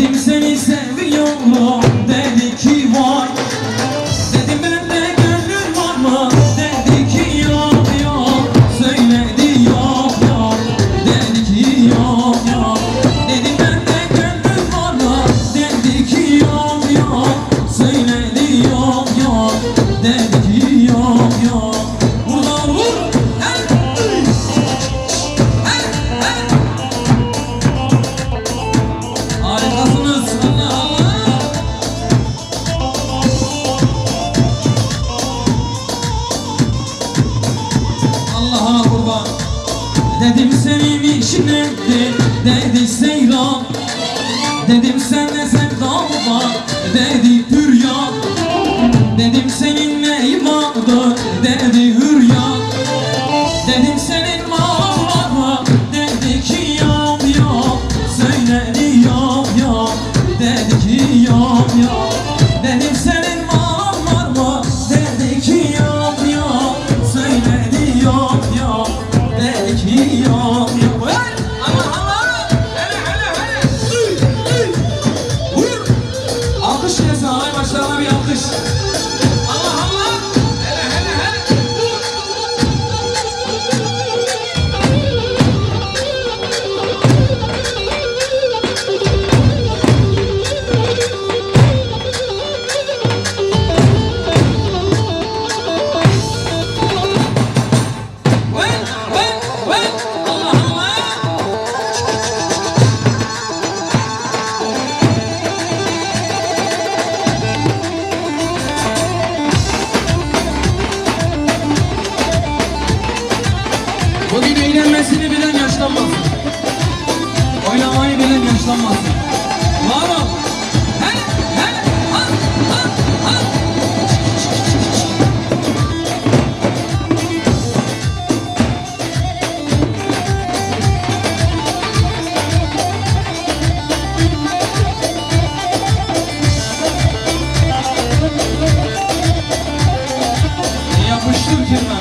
Sevdim seni sen Dedim sevim içimde Dedi seyran Dedim sen ne Alkış. Eğlenmesini bilen yaşlanmasın. Oynamayı bilen yaşlanmasın. Var ol. Yapıştır kirmen.